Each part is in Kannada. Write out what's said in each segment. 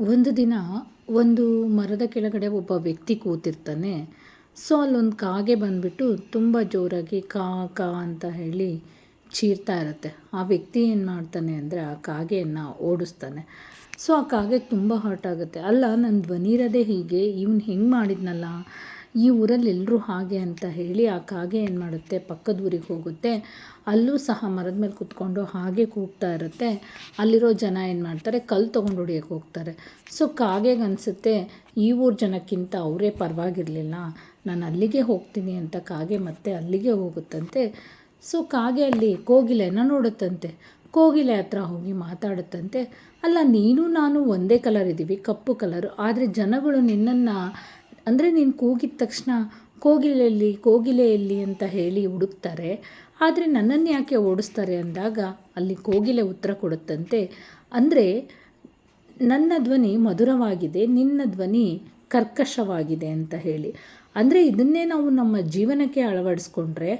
ಒಂದು ದಿನ ಒಂದು ಮರದ ಕೆಳಗಡೆ ಒಬ್ಬ ವ್ಯಕ್ತಿ ಕೂತಿರ್ತಾನೆ. ಸೊ, ಅಲ್ಲೊಂದು ಕಾಗೆ ಬಂದುಬಿಟ್ಟು ತುಂಬ ಜೋರಾಗಿ ಕಾ ಕಾ ಅಂತ ಹೇಳಿ ಚೀರ್ತಾ ಇರುತ್ತೆ. ಆ ವ್ಯಕ್ತಿ ಏನು ಮಾಡ್ತಾನೆ ಅಂದರೆ ಆ ಕಾಗೆಯನ್ನು ಓಡಿಸ್ತಾನೆ. ಸೊ, ಆ ಕಾಗೆ ತುಂಬ ಹರ್ಟ್ ಆಗುತ್ತೆ. ಅಲ್ಲ ನನ್ನ ಧ್ವನಿ ಇರೋದೇ ಹೀಗೆ, ಇವ್ನು ಹೆಂಗೆ ಮಾಡಿದ್ನಲ್ಲ? ಈ ಊರಲ್ಲಿ ಎಲ್ಲರೂ ಹಾಗೆ ಅಂತ ಹೇಳಿ ಆ ಕಾಗೆ ಏನು ಮಾಡುತ್ತೆ? ಪಕ್ಕದ ಊರಿಗೆ ಹೋಗುತ್ತೆ. ಅಲ್ಲೂ ಸಹ ಮರದ ಮೇಲೆ ಕೂತ್ಕೊಂಡು ಹಾಗೆ ಕೂಗ್ತಾ ಇರುತ್ತೆ. ಅಲ್ಲಿರೋ ಜನ ಏನು ಮಾಡ್ತಾರೆ? ಕಲ್ಲು ತೊಗೊಂಡು ಹೊಡಿಯೋಕ್ಕೆ ಹೋಗ್ತಾರೆ. ಸೊ ಕಾಗೆಗೆ ಅನಿಸುತ್ತೆ, ಈ ಊರ ಜನಕ್ಕಿಂತ ಅವರೇ ಪರವಾಗಿರಲಿಲ್ಲ. ನಾನು ಅಲ್ಲಿಗೆ ಹೋಗ್ತೀನಿ ಅಂತ ಕಾಗೆ ಮತ್ತೆ ಅಲ್ಲಿಗೆ ಹೋಗುತ್ತಂತೆ. ಸೊ ಕಾಗೆ ಅಲ್ಲಿ ಕೋಗಿಲೆನ ನೋಡುತ್ತಂತೆ. ಕೋಗಿಲೆ ಹತ್ರ ಹೋಗಿ ಮಾತಾಡುತ್ತಂತೆ. ಅಲ್ಲ, ನೀನು ನಾನು ಒಂದೇ ಕಲರ್ ಇದ್ದೀವಿ, ಕಪ್ಪು ಕಲರು. ಆದರೆ ಜನಗಳು ನಿನ್ನನ್ನು ಅಂದರೆ ನೀನು ಕೂಗಿದ ತಕ್ಷಣ ಕೋಗಿಲೆಯಲ್ಲಿ ಕೋಗಿಲೆಯಲ್ಲಿ ಅಂತ ಹೇಳಿ ಹುಡುಕ್ತಾರೆ. ಆದರೆ ನನ್ನನ್ನು ಯಾಕೆ ಓಡಿಸ್ತಾರೆ ಅಂದಾಗ ಅಲ್ಲಿ ಕೋಗಿಲೆ ಉತ್ತರ ಕೊಡುತ್ತಂತೆ. ಅಂದರೆ ನನ್ನ ಧ್ವನಿ ಮಧುರವಾಗಿದೆ, ನಿನ್ನ ಧ್ವನಿ ಕರ್ಕಶವಾಗಿದೆ ಅಂತ ಹೇಳಿ. ಅಂದರೆ ಇದನ್ನೇ ನಾವು ನಮ್ಮ ಜೀವನಕ್ಕೆ ಅಳವಡಿಸ್ಕೊಂಡ್ರೆ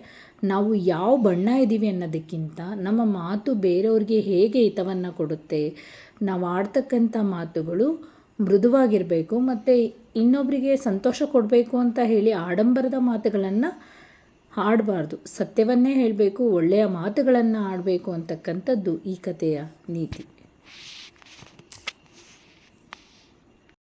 ನಾವು ಯಾವ ಬಣ್ಣ ಇದ್ದೀವಿ ಅನ್ನೋದಕ್ಕಿಂತ ನಮ್ಮ ಮಾತು ಬೇರೆಯವ್ರಿಗೆ ಹೇಗೆ ಹಿತವನ್ನು ಕೊಡುತ್ತೆ, ನಾವು ಆಡ್ತಕ್ಕಂಥ ಮಾತುಗಳು ಮೃದುವಾಗಿರಬೇಕು, ಮತ್ತು ಇನ್ನೊಬ್ಬರಿಗೆ ಸಂತೋಷ ಕೊಡಬೇಕು ಅಂತ ಹೇಳಿ ಆಡಂಬರದ ಮಾತುಗಳನ್ನು ಆಡಬಾರ್ದು ಸತ್ಯವನ್ನೇ ಹೇಳಬೇಕು, ಒಳ್ಳೆಯ ಮಾತುಗಳನ್ನು ಆಡಬೇಕು ಅಂತಕ್ಕಂಥದ್ದು ಈ ಕಥೆಯ ನೀತಿ.